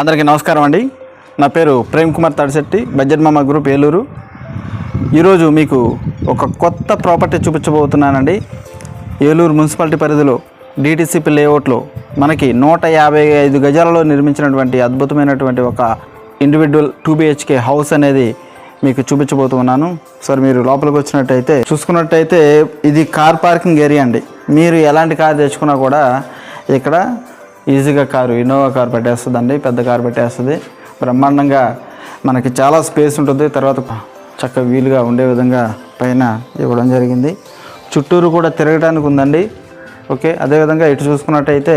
అందరికీ నమస్కారం అండి. నా పేరు ప్రేమ్ కుమార్ తడిశెట్టి బడ్జెట్ మామ గ్రూప్ ఏలూరు. ఈరోజు మీకు ఒక కొత్త ప్రాపర్టీ చూపించబోతున్నానండి. ఏలూరు మున్సిపాలిటీ పరిధిలో డిటిసిపి లేఅవుట్లో మనకి నూట యాభై ఐదు గజాలలో నిర్మించినటువంటి అద్భుతమైనటువంటి ఒక ఇండివిజువల్ టూ బిహెచ్కే హౌస్ అనేది మీకు చూపించబోతున్నాను. సార్ మీరు లోపలికి వచ్చినట్టయితే చూసుకున్నట్టయితే ఇది కార్ పార్కింగ్ ఏరియా అండి. మీరు ఎలాంటి కార్ తెచ్చుకున్నా కూడా ఇక్కడ ఈజీగా కారు ఇన్నోవా కార్ పెట్టేస్తుందండి పెద్ద కార్ పెట్టేస్తుంది. బ్రహ్మాండంగా మనకి చాలా స్పేస్ ఉంటుంది. తర్వాత చక్కగా వీలుగా ఉండే విధంగా పైన ఇవ్వడం జరిగింది. చుట్టూరు కూడా తిరగడానికి ఉందండి. ఓకే అదేవిధంగా ఇటు చూసుకున్నట్టయితే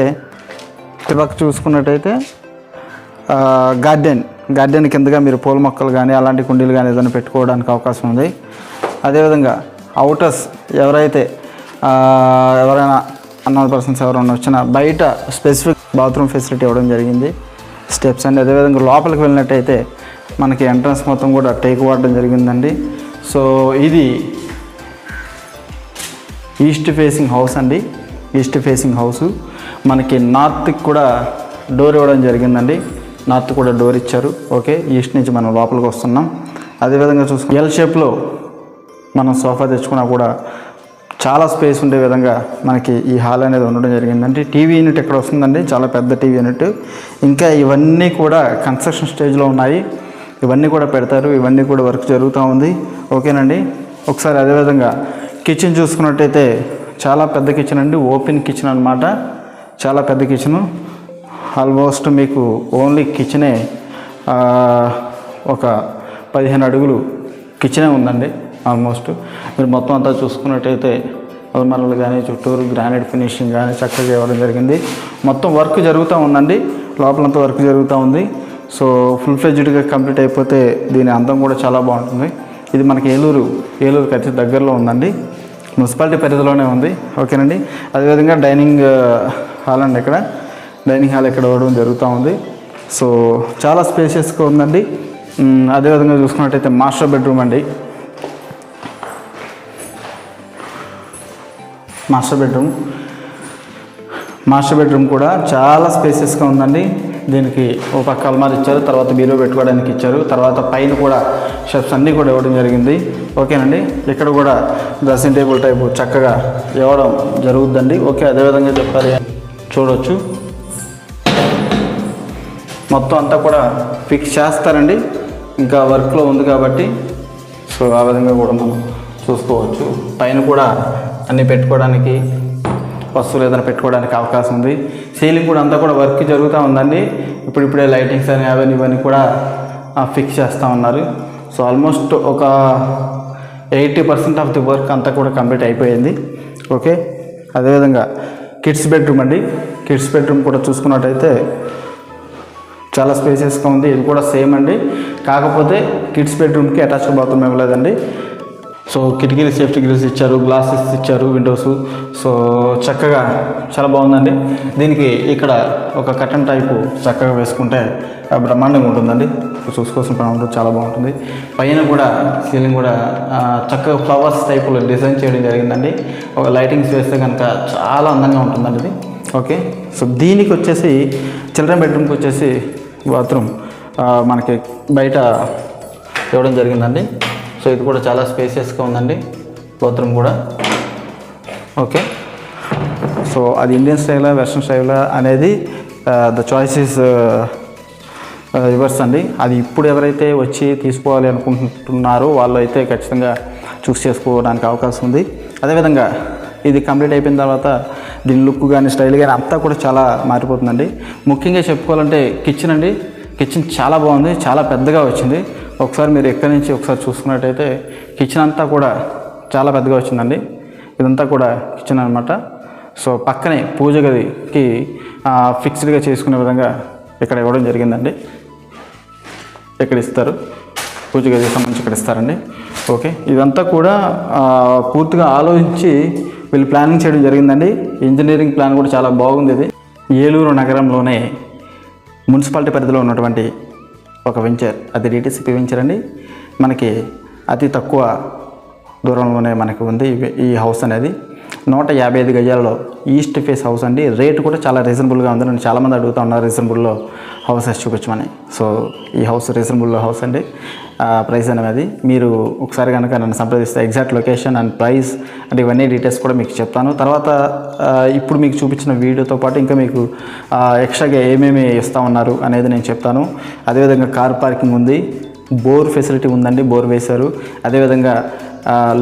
ఇటుపక్క చూసుకున్నట్టయితే గార్డెన్ గార్డెన్ కిందగా మీరు పూల మొక్కలు కానీ అలాంటి కుండీలు కానీ ఏదైనా పెట్టుకోవడానికి అవకాశం ఉంది. అదేవిధంగా అవుటర్స్ ఎవరైతే ఎవరైనా అన్నద పర్సన్స్ ఎవరైనా వచ్చినా బయట స్పెసిఫిక్ బాత్రూమ్ ఫెసిలిటీ ఇవ్వడం జరిగింది. స్టెప్స్ అండి అదేవిధంగా లోపలికి వెళ్ళినట్టయితే మనకి ఎంట్రన్స్ మొత్తం కూడా టేక్ వాడడం జరిగిందండి. సో ఇది ఈస్ట్ ఫేసింగ్ హౌస్ అండి. East facing house. మనకి నార్త్కి కూడా డోర్ ఇవ్వడం జరిగిందండి. నార్త్ కూడా డోర్ ఇచ్చారు. ఓకే ఈస్ట్ నుంచి మనం లోపలికి వస్తున్నాం. అదేవిధంగా చూసుకుంటే ఎల్ షేప్లో మనం సోఫా తెచ్చుకున్నా కూడా చాలా స్పేస్ ఉండే విధంగా మనకి ఈ హాల్ అనేది ఉండడం జరిగిందండి. టీవీ యూనిట్ ఇక్కడ వస్తుందండి? చాలా పెద్ద టీవీ యూనిట్. ఇంకా ఇవన్నీ కూడా కన్స్ట్రక్షన్ స్టేజ్లో ఉన్నాయి. ఇవన్నీ కూడా పెడతారు. ఇవన్నీ కూడా వర్క్ జరుగుతూ ఉంది. ఓకేనండి? ఒకసారి అదేవిధంగా కిచెన్ చూసుకున్నట్టయితే చాలా పెద్ద కిచెన్ అండి. ఓపెన్ కిచెన్ అన్నమాట. చాలా పెద్ద కిచెను. ఆల్మోస్ట్ మీకు ఓన్లీ కిచెనే ఒక పదిహేను అడుగులు కిచెనే ఉందండి. ఆల్మోస్ట్. మీరు మొత్తం అంతా చూసుకున్నట్టయితే అల్మరలు కానీ చుట్టూరు గ్రానైట్ ఫినిషింగ్ కానీ చక్కగా ఇవ్వడం జరిగింది. మొత్తం వర్క్ జరుగుతూ ఉందండి. లోపలంతా వర్క్ జరుగుతూ ఉంది. సో ఫుల్ ఫ్లెడ్జ్డ్గా కంప్లీట్ అయిపోతే దీని అందం కూడా చాలా బాగుంటుంది. ఇది మనకి ఏలూరు ఏలూరుకి అతి దగ్గరలో ఉందండి. మున్సిపాలిటీ పరిధిలోనే ఉంది. ఓకేనండి? అదేవిధంగా డైనింగ్ హాల్ అండి ఇక్కడ. డైనింగ్ హాల్ ఇక్కడ ఇవ్వడం జరుగుతూ ఉంది. సో చాలా స్పేషియస్గా ఉందండి. అదేవిధంగా చూసుకున్నట్టయితే మాస్టర్ బెడ్రూమ్ అండి. Master bedroom. మాస్టర్ బెడ్రూమ్ కూడా చాలా స్పేసెస్గా ఉందండి. దీనికి ఒక పక్క అల్మార్ ఇచ్చారు తర్వాత బీరో పెట్టుకోవడానికి ఇచ్చారు తర్వాత పైన కూడా షెఫ్స్ అన్నీ కూడా ఇవ్వడం జరిగింది. ఓకేనండి? ఇక్కడ కూడా డ్రెస్సింగ్ టేబుల్ టైపు చక్కగా ఇవ్వడం జరుగుద్దండి. ఓకే అదేవిధంగా చెప్పాలి. చూడవచ్చు మొత్తం అంతా కూడా ఫిక్స్ చేస్తారండి. ఇంకా వర్క్లో ఉంది కాబట్టి సో ఆ విధంగా కూడా మనం చూసుకోవచ్చు. పైన కూడా అన్నీ పెట్టుకోవడానికి వస్తువులు ఏదైనా పెట్టుకోవడానికి అవకాశం ఉంది. సీలింగ్ కూడా అంతా కూడా వర్క్ జరుగుతూ ఉందండి. ఇప్పుడు ఇప్పుడే లైటింగ్స్ అని అవన్నీ ఇవన్నీ కూడా ఫిక్స్ చేస్తూ ఉన్నారు. సో ఆల్మోస్ట్ ఒక eighty percent of the work అంతా కూడా కంప్లీట్ అయిపోయింది. ఓకే? అదేవిధంగా కిడ్స్ బెడ్రూమ్ అండి. కిడ్స్ బెడ్రూమ్ కూడా చూసుకున్నట్టయితే చాలా స్పేసెస్గా ఉంది. ఇది కూడా సేమ్ అండి. కాకపోతే కిడ్స్ బెడ్రూమ్కి అటాచ్డ్ బాత్రూమ్ ఇవ్వలేదండి సో కిటికీలు సేఫ్టీ గ్రిల్స్ ఇచ్చారు గ్లాసెస్ ఇచ్చారు విండోస్ సో చక్కగా చాలా బాగుందండి. దీనికి ఇక్కడ ఒక కటన్ టైపు చక్కగా వేసుకుంటే బ్రహ్మాండంగా ఉంటుందండి. చూసుకోవాల్సిన పని చాలా బాగుంటుంది. పైన కూడా సీలింగ్ కూడా చక్కగా ఫ్లవర్స్ టైపులో డిజైన్ చేయడం జరిగిందండి. ఒక లైటింగ్స్ వేస్తే కనుక చాలా అందంగా ఉంటుందండి ఇది. ఓకే? సో దీనికి వచ్చేసి చిల్డ్రన్ బెడ్రూమ్కి వచ్చేసి బాత్రూమ్ మనకి బయట ఇవ్వడం జరిగిందండి. సో ఇది కూడా చాలా స్పేసియస్గా ఉందండి బాత్రూమ్ కూడా. ఓకే. సో అది ఇండియన్ స్టైలా వెస్ట్రన్ స్టైలా అనేది ద చాయిస్ ఇస్ రివర్స్ అండి. అది ఇప్పుడు ఎవరైతే వచ్చి తీసుకోవాలి అనుకుంటున్నారో వాళ్ళు అయితే ఖచ్చితంగా చూస్ చేసుకోవడానికి అవకాశం ఉంది. అదేవిధంగా ఇది కంప్లీట్ అయిపోయిన తర్వాత దీని లుక్ కానీ స్టైల్ కానీ అంతా కూడా చాలా మారిపోతుందండి. ముఖ్యంగా చెప్పుకోవాలంటే కిచెన్ అండి. కిచెన్ చాలా బాగుంది చాలా పెద్దగా వచ్చింది. ఒకసారి మీరు ఎక్కడి నుంచి ఒకసారి చూసుకున్నట్టయితే కిచెన్ అంతా కూడా చాలా పెద్దగా వచ్చిందండి. ఇదంతా కూడా కిచెన్ అనమాట సో పక్కనే పూజ గదికి ఫిక్స్డ్గా చేసుకునే విధంగా ఇక్కడ ఇవ్వడం జరిగిందండి. ఇక్కడ ఇస్తారు. పూజ గదికి సంబంధించి ఇక్కడ ఇస్తారండి. ఓకే. ఇదంతా కూడా పూర్తిగా ఆలోచించి వీళ్ళు ప్లానింగ్ చేయడం జరిగిందండి. ఇంజనీరింగ్ ప్లాన్ కూడా చాలా బాగుంది ఇది. ఏలూరు నగరంలోనే మున్సిపాలిటీ పరిధిలో ఉన్నటువంటి ఒక వెంచర్ అది డిటిసిపి వెంచర్ అండి. మనకి అతి తక్కువ దూరంలోనే మనకి ఉంది ఈ- ఈ హౌస్ అనేది. నూట యాభై ఐదు గజాల్లో ఈస్ట్ ఫేస్ హౌస్ అండి. రేట్ కూడా చాలా రీజనబుల్గా ఉంది. నన్ను చాలామంది అడుగుతూ ఉన్నారు రీజనబుల్లో హౌసెస్ చూపించమని. సో ఈ హౌస్ రీజనబుల్లో హౌస్ అండి. ప్రైస్ అనేది మీరు ఒకసారి కనుక నన్ను సంప్రదిస్తే ఎగ్జాక్ట్ లొకేషన్ అండ్ ప్రైస్ అంటే ఇవన్నీ డీటెయిల్స్ కూడా మీకు చెప్తాను. తర్వాత ఇప్పుడు మీకు చూపించిన వీడియోతో పాటు ఇంకా మీకు ఎక్స్ట్రాగా ఏమేమి ఇస్తా ఉన్నారు అనేది నేను చెప్తాను. అదేవిధంగా కార్ పార్కింగ్ ఉంది. బోర్ ఫెసిలిటీ ఉందండి బోర్ వేశారు. అదేవిధంగా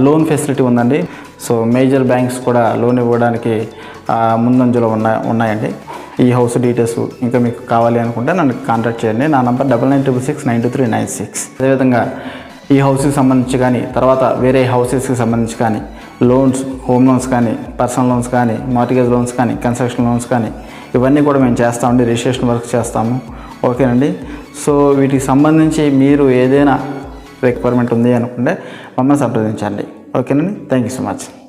లోన్ ఫెసిలిటీ ఉందండి. సో మేజర్ బ్యాంక్స్ కూడా లోన్ ఇవ్వడానికి ముందంజలో ఉన్నాయి ఉన్నాయండి. ఈ హౌస్ డీటెయిల్స్ ఇంకా మీకు కావాలి అనుకుంటే నన్ను కాంటాక్ట్ చేయండి. నా number double nine triple six nine two three nine six అదేవిధంగా ఈ హౌస్కి సంబంధించి కానీ తర్వాత వేరే హౌసెస్కి సంబంధించి కానీ లోన్స్ హోమ్ లోన్స్ కానీ పర్సనల్ లోన్స్ కానీ మార్టిగేజ్ లోన్స్ కానీ కన్స్ట్రక్షన్ లోన్స్ కానీ ఇవన్నీ కూడా మేము చేస్తామండి రిజిస్ట్రేషన్ వర్క్ చేస్తాము. ఓకేనండి సో వీటికి సంబంధించి మీరు ఏదైనా రిక్వైర్మెంట్ ఉంది అనుకుంటే మమ్మల్ని సంప్రదించండి. ఓకేనండి? Thank you so much